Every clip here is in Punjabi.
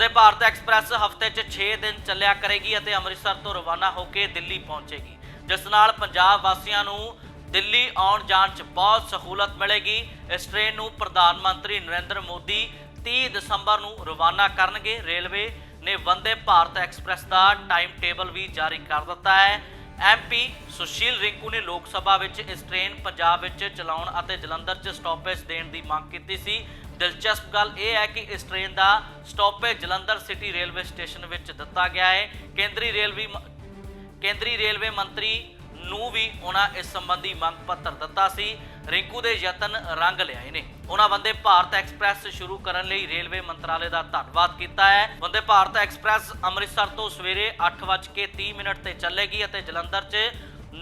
ਵੰਦੇ ਭਾਰਤ ਐਕਸਪ੍ਰੈਸ ਹਫ਼ਤੇ 'ਚ 6 ਦਿਨ ਚੱਲਿਆ ਕਰੇਗੀ ਅਤੇ ਅੰਮ੍ਰਿਤਸਰ ਤੋਂ ਰਵਾਨਾ ਹੋ ਕੇ ਦਿੱਲੀ ਪਹੁੰਚੇਗੀ। ਜਿਸ ਨਾਲ ਪੰਜਾਬ ਵਾਸੀਆਂ ਨੂੰ ਦਿੱਲੀ ਆਉਣ ਜਾਣ 'ਚ ਬਹੁਤ ਸਹੂਲਤ ਮਿਲੇਗੀ। ਇਸ ਟ੍ਰੇਨ ਨੂੰ ਪ੍ਰਧਾਨ ਮੰਤਰੀ ਨਰਿੰਦਰ ਮੋਦੀ 30 ਦਸੰਬਰ ਨੂੰ ਰਵਾਨਾ ਕਰਨਗੇ। ਰੇਲਵੇ ਨੇ ਵੰਦੇ ਭਾਰਤ ਐਕਸਪ੍ਰੈਸ ਦਾ ਟਾਈਮ ਟੇਬਲ ਵੀ ਜਾਰੀ ਕਰ ਦਿੱਤਾ ਹੈ। ਐਮਪੀ ਸੁਸ਼ੀਲ ਰਿੰਕੂ ਨੇ ਲੋਕ ਸਭਾ ਵਿੱਚ ਇਸ ਟ੍ਰੇਨ ਪੰਜਾਬ ਵਿੱਚ ਚਲਾਉਣ ਅਤੇ ਜਲੰਧਰ 'ਚ ਸਟਾਪੇਜ ਦੇਣ ਦੀ ਮੰਗ ਕੀਤੀ ਸੀ। ਦਿਲਚਸਪ ਗੱਲ ਇਹ ਹੈ ਕਿ ਇਸ ਟ੍ਰੇਨ ਦਾ stoppage Jalandhar city railway station ਵਿੱਚ ਦਿੱਤਾ ਗਿਆ ਹੈ। ਕੇਂਦਰੀ ਰੇਲਵੇ ਕੇਂਦਰੀ ਰੇਲਵੇ ਮੰਤਰੀ ਨੂੰ ਵੀ ਉਹਨਾਂ ਇਸ ਸੰਬੰਧੀ ਮੰਗ ਪੱਤਰ ਦਿੱਤਾ ਸੀ। ਰਿੰਕੂ ਦੇ ਯਤਨ ਰੰਗ ਲਿਆਏ ਨੇ। ਉਹਨਾਂ ਵੰਦੇ ਭਾਰਤ ਐਕਸਪ੍ਰੈਸ ਸ਼ੁਰੂ ਕਰਨ ਲਈ ਰੇਲਵੇ ਮੰਤਰਾਲੇ ਦਾ ਧੰਨਵਾਦ ਕੀਤਾ ਹੈ। ਵੰਦੇ ਭਾਰਤ ਐਕਸਪ੍ਰੈਸ ਅੰਮ੍ਰਿਤਸਰ ਤੋਂ ਸਵੇਰੇ 8:30 ਮਿੰਟ ਤੇ ਚੱਲੇਗੀ ਅਤੇ ਜਲੰਧਰ 'ਚ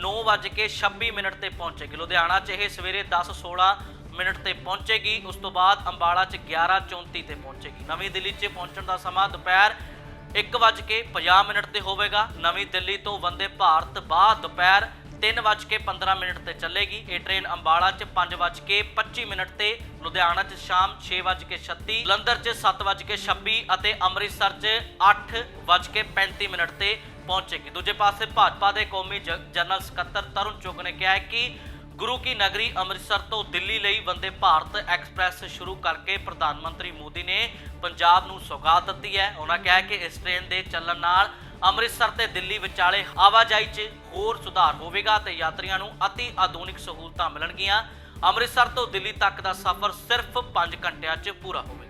9:26 ਮਿੰਟ ਤੇ ਪਹੁੰਚੇਗੀ। ਲੁਧਿਆਣਾ 'ਚ ਇਹ ਸਵੇਰੇ 10:16 ਮਿੰਟ ਤੇ ਪਹੁੰਚੇਗੀ, ਉਸ ਤੋਂ ਬਾਅਦ ਅੰਬਾਲਾ 'ਚ 11:34 ਤੇ ਪਹੁੰਚੇਗੀ। ਨਵੀਂ ਦਿੱਲੀ 'ਚ ਪਹੁੰਚਣ ਦਾ ਸਮਾਂ ਦੁਪਹਿਰ 1:50 ਮਿੰਟ ਤੇ ਹੋਵੇਗਾ। ਨਵੀਂ ਦਿੱਲੀ ਤੋਂ ਵੰਦੇ ਭਾਰਤ ਬਾਅਦ ਦੁਪਹਿਰ 3:15 ਮਿੰਟ ਤੇ ਚੱਲੇਗੀ। ਇਹ ਟ੍ਰੇਨ ਅੰਬਾਲਾ 'ਚ 5:25 ਮਿੰਟ ਤੇ, ਲੁਧਿਆਣਾ 'ਚ ਸ਼ਾਮ 6:36 ਜਲੰਧਰ 'ਚ 7:26 ਅਤੇ ਅੰਮ੍ਰਿਤਸਰ 'ਚ 8:35 ਮਿੰਟ ਤੇ ਪਹੁੰਚੇਗੀ। ਦੂਜੇ ਪਾਸੇ ਭਾਜਪਾ ਦੇ ਕੌਮੀ ਜ- ਜਨਰਲ ਸਕੱਤਰ ਤਰੁਣ ਚੁੱਗ ਨੇ ਕਿਹਾ ਹੈ ਕਿ ਗੁਰੂ ਕੀ ਨਗਰੀ ਅੰਮ੍ਰਿਤਸਰ ਤੋਂ ਦਿੱਲੀ ਲਈ ਵੰਦੇ ਭਾਰਤ ਐਕਸਪ੍ਰੈਸ ਸ਼ੁਰੂ ਕਰਕੇ ਪ੍ਰਧਾਨ ਮੰਤਰੀ ਮੋਦੀ ਨੇ ਪੰਜਾਬ ਨੂੰ ਸੌਗਾਤ ਦਿੱਤੀ ਹੈ। ਉਹਨਾਂ ਕਿਹਾ ਕਿ ਇਸ ਟ੍ਰੇਨ ਦੇ ਚੱਲਣ ਨਾਲ ਅੰਮ੍ਰਿਤਸਰ ਤੇ ਦਿੱਲੀ ਵਿਚਾਲੇ ਆਵਾਜਾਈ 'ਚ ਹੋਰ ਸੁਧਾਰ ਹੋਵੇਗਾ ਤੇ ਯਾਤਰੀਆਂ ਨੂੰ ਅਤੀ ਆਧੁਨਿਕ ਸਹੂਲਤਾਂ ਮਿਲਣਗੀਆਂ। ਅੰਮ੍ਰਿਤਸਰ ਤੋਂ ਦਿੱਲੀ ਤੱਕ ਦਾ ਸਫ਼ਰ ਸਿਰਫ 5 ਘੰਟਿਆਂ 'ਚ ਪੂਰਾ ਹੋਵੇਗਾ